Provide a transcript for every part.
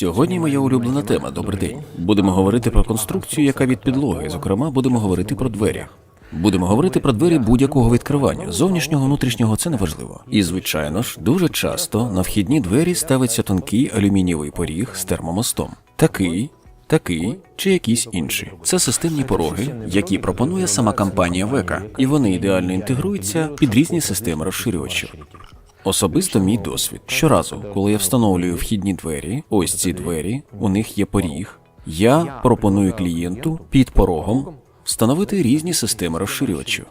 Сьогодні моя улюблена тема. Добрий день. Будемо говорити про конструкцію, яка від підлоги. Зокрема, будемо говорити про двері. Будемо говорити про двері будь-якого відкривання, зовнішнього, внутрішнього це не важливо. І звичайно ж, дуже часто на вхідні двері ставиться тонкий алюмінієвий поріг з термомостом. Такий, такий чи якийсь інший. Це системні пороги, які пропонує сама компанія Века, і вони ідеально інтегруються під різні системи розширювачів. Особисто мій досвід. Щоразу, коли я встановлюю вхідні двері, ось ці двері, у них є поріг. Я пропоную клієнту під порогом встановити різні системи розширювачів.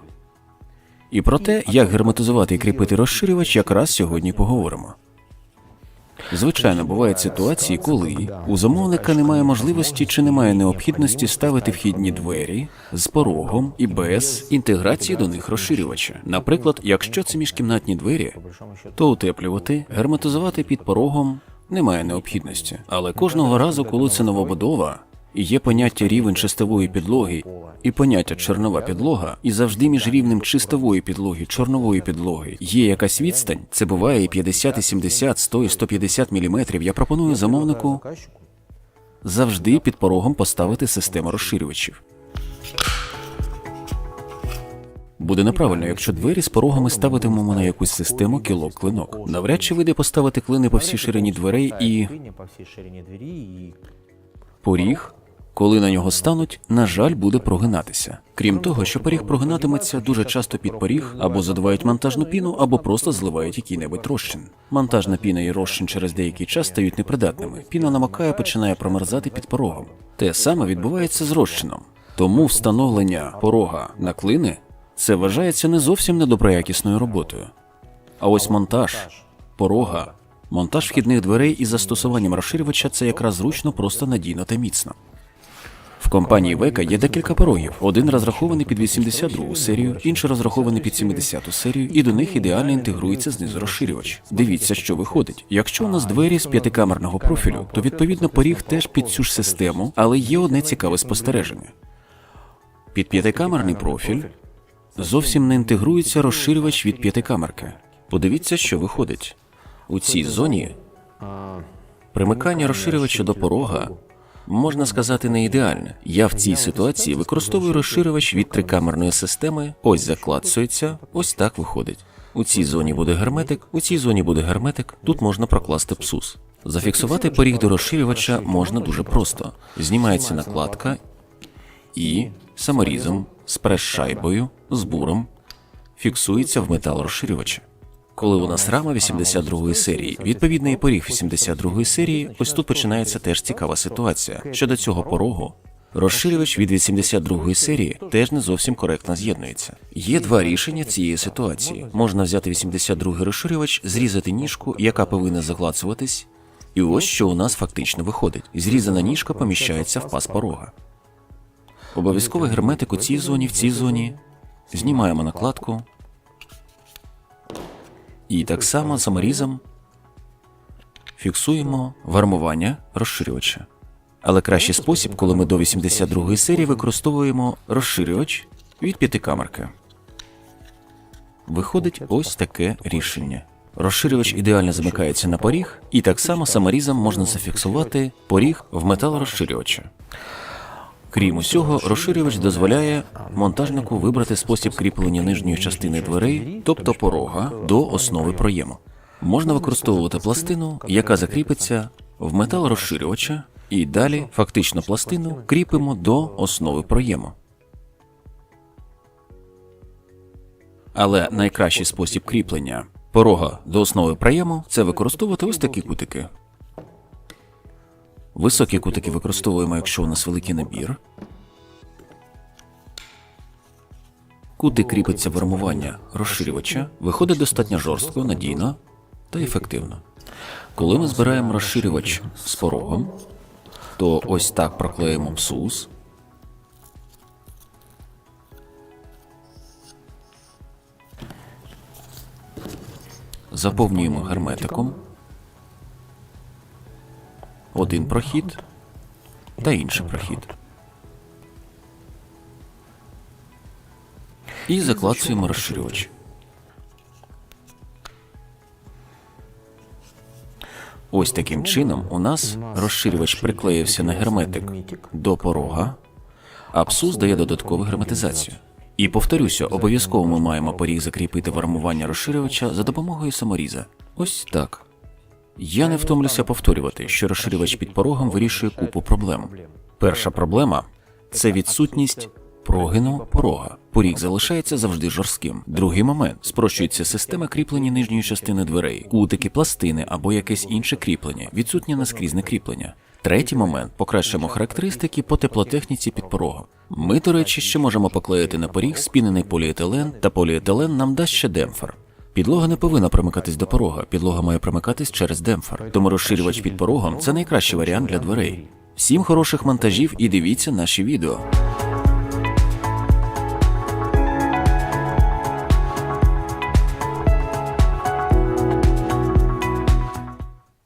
І про те, як герметизувати і кріпити розширювач, якраз сьогодні поговоримо. Звичайно, бувають ситуації, коли у замовника немає можливості чи немає необхідності ставити вхідні двері з порогом і без інтеграції до них розширювача. Наприклад, якщо це міжкімнатні двері, то утеплювати, герметизувати під порогом немає необхідності. Але кожного разу, коли це новобудова, є поняття рівень чистової підлоги і поняття чорнова підлога, і завжди між рівнем чистової підлоги, чорнової підлоги є якась відстань. Це буває і 50, і 70, 100, і 150 міліметрів. Я пропоную замовнику завжди під порогом поставити систему розширювачів. Буде неправильно, якщо двері з порогами ставитимемо на якусь систему кілок-клинок. Навряд чи вийде поставити клини по всій ширині дверей і поріг, коли на нього стануть, на жаль, буде прогинатися. Крім того, що поріг прогинатиметься дуже часто під поріг або задувають монтажну піну, або просто зливають який-небудь розчин. Монтажна піна і розчин через деякий час стають непридатними. Піна намокає, починає промерзати під порогом. Те саме відбувається з розчином. Тому встановлення порога на клини це вважається не зовсім недоброякісною роботою. А ось монтаж порога, монтаж вхідних дверей із застосуванням розширювача це якраз зручно, просто надійно та міцно. В компанії Века є декілька порогів. Один розрахований під 82 серію, інший розрахований під 70 серію, і до них ідеально інтегрується знизу розширювач. Дивіться, що виходить. Якщо у нас двері з п'ятикамерного профілю, то відповідно поріг теж під цю ж систему, але є одне цікаве спостереження. Під п'ятикамерний профіль зовсім не інтегрується розширювач від п'ятикамерки. Подивіться, що виходить. У цій зоні примикання розширювача до порога можна сказати не ідеальне. Я в цій ситуації використовую розширювач від трикамерної системи. Ось заклацується, ось так виходить. У цій зоні буде герметик, у цій зоні буде герметик. Тут можна прокласти псус. Зафіксувати поріг до розширювача можна дуже просто. Знімається накладка і саморізом з прес-шайбою, з буром фіксується в метал розширювача. Коли у нас рама 82-ї серії, відповідний поріг 82 серії, ось тут починається теж цікава ситуація. Щодо цього порогу, розширювач від 82-ї серії теж не зовсім коректно з'єднується. Є два рішення цієї ситуації. Можна взяти 82-й розширювач, зрізати ніжку, яка повинна заклацуватись, і ось що у нас фактично виходить: зрізана ніжка поміщається в пас порога. Обов'язковий герметик у цій зоні, в цій зоні. Знімаємо накладку. І так само саморізом фіксуємо вармування розширювача. Але кращий спосіб, коли ми до 82 серії використовуємо розширювач від п'ятикамерки. Виходить ось таке рішення. Розширювач ідеально замикається на поріг, і так само саморізом можна зафіксувати поріг в металорозширювача. Крім усього, розширювач дозволяє монтажнику вибрати спосіб кріплення нижньої частини дверей, тобто порога, до основи проєму. Можна використовувати пластину, яка закріпиться в метал розширювача, і далі фактично пластину кріпимо до основи проєму. Але найкращий спосіб кріплення порога до основи проєму це використовувати ось такі кутики. Високі кутики використовуємо, якщо у нас великий набір. Кути кріпиться формування розширювача, виходить достатньо жорстко, надійно та ефективно. Коли ми збираємо розширювач з порогом, то ось так проклеїмо псус. Заповнюємо герметиком один прохід та інший прохід. І заклацуємо розширювач. Ось таким чином у нас розширювач приклеївся на герметик до порога, а псус дає додаткову герметизацію. І повторюся, обов'язково ми маємо поріг закріпити в армування розширювача за допомогою саморіза. Ось так. Я не втомлюся повторювати, що розширювач під порогом вирішує купу проблем. Перша проблема це відсутність прогину порога. Поріг залишається завжди жорстким. Другий момент спрощується система кріплення нижньої частини дверей, кутики, пластини або якесь інше кріплення, відсутнє наскрізне кріплення. Третій момент покращимо характеристики по теплотехніці під порогом. Ми, до речі, ще можемо поклеїти на поріг спінений поліетилен, та поліетилен нам дасть ще демпфер. Підлога не повинна примикатись до порога, підлога має примикатись через демпфер. Тому розширювач під порогом це найкращий варіант для дверей. Всім хороших монтажів і дивіться наші відео.